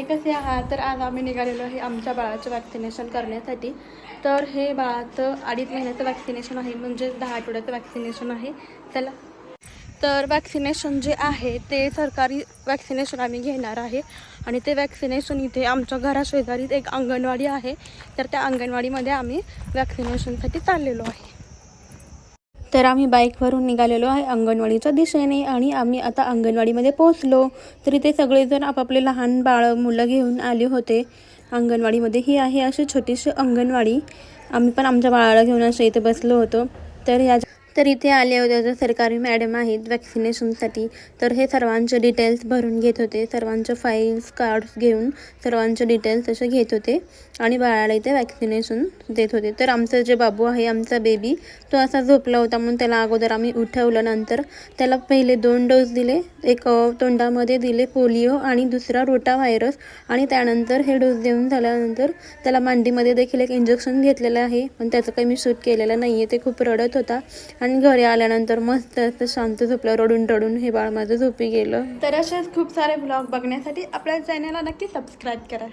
मंडळी कसे आहात तर आज आम्ही निघालेलो आहे आमच्या बाळाचं वॅक्सिनेशन करण्यासाठी. तर हे बाळाचं अडीच महिन्याचं वॅक्सिनेशन आहे म्हणजे दहा आठवड्याचं वॅक्सिनेशन आहे. त्याला तर वॅक्सिनेशन जे आहे ते सरकारी वॅक्सिनेशन आम्ही घेणार आहे. आणि ते वॅक्सिनेशन इथे आमच्या घराशेजारीच एक अंगणवाडी आहे. तर त्या अंगणवाडीमध्ये आम्ही वॅक्सिनेशनसाठी चाललेलो आहे. तर आम्ही बाईकवरून निघालेलो आहे अंगणवाडीच्या दिशेने आणि आम्ही आता अंगणवाडीमध्ये पोहोचलो. तर इथे सगळेजण आपापले लहान बाळ मुलं घेऊन आले होते. अंगणवाडीमध्ये ही आहे अशी छोटीशी अंगणवाडी. आम्ही पण आमच्या बाळाला घेऊन असे इथे बसलो होतो. तर या तर इथे आले होते जे सरकारी मॅडम आहेत वॅक्सिनेशनसाठी तर हे सर्वांचे डिटेल्स भरून घेत होते. सर्वांचे फाईल्स कार्ड्स घेऊन सर्वांचे डिटेल्स असे घेत होते. आणि बाळाला इथे वॅक्सिनेशन देत होते. तर आमचं जे बाबू आहे आमचा बेबी तो असा झोपला होता म्हणून त्याला अगोदर आम्ही उठवलं नंतर त्याला पहिले दोन डोस दिले. एक तोंडामध्ये दिले पोलिओ आणि दुसरा रोटा व्हायरस आणि त्यानंतर हे डोस देऊन झाल्यानंतर त्याला मांडीमध्ये देखील एक इंजेक्शन घेतलेलं आहे. पण त्याचं काही मी शूट केलेलं नाही आहे ते खूप रडत होता. आणि घरी आल्यानंतर मस्त असं शांत झोपलं रडून रडून हे बाळ माझं झोपी गेलं. तर असेच खूप सारे ब्लॉग बघण्यासाठी आपल्या चॅनलला नक्की सबस्क्राईब करा.